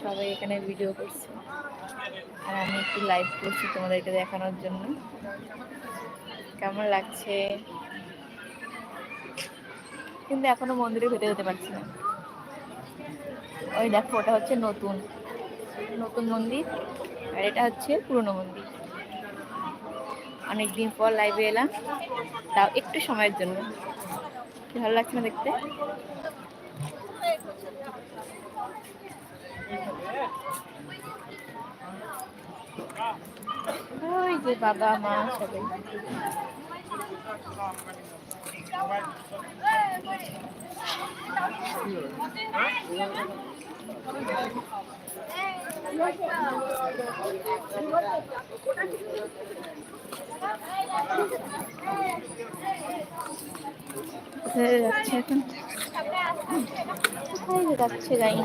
সবাই এখানে ভিডিও করছে। আর আমি একটু লাইভ করছি তোমাদেরকে দেখানোর জন্য। কেমন লাগছে? কিন্তু এখনও মন্দিরে ভেতরে যেতে পারছি না। ওই দেখো, ওটা হচ্ছে নতুন। নতুন মন্দির, আর এটা হচ্ছে পুরনো মন্দির। অনেকদিন পর লাইভে এলাম। তাও একটু সময়ের জন্য। ভালো লাগছে না দেখতে? ওই বাবা মা সবাই। কোথায় যাচ্ছে এখন যাই না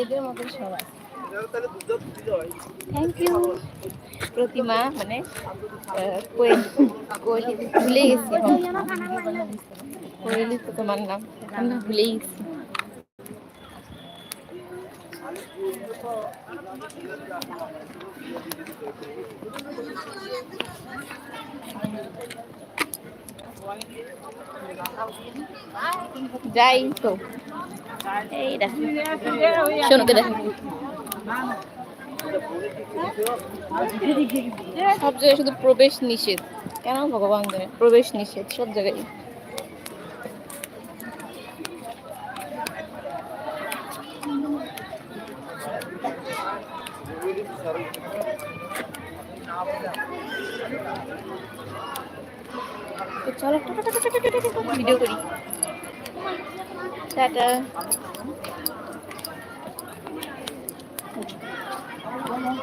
এদের মতো সবাই থ্যাংক ইউ প্রতিমা মানে কোয়েল কোয়েল ভুলে গেছি। কোয়েলই তো তোমার নাম ভুলেই গেছি। যাই তো। এই দেখো সব জায়গায় শুধু প্রবেশ নিষেধ। কেন ভগবান জানে প্রবেশ নিষেধ, সব জায়গায়। চলো ভিডিও করি। টাটা।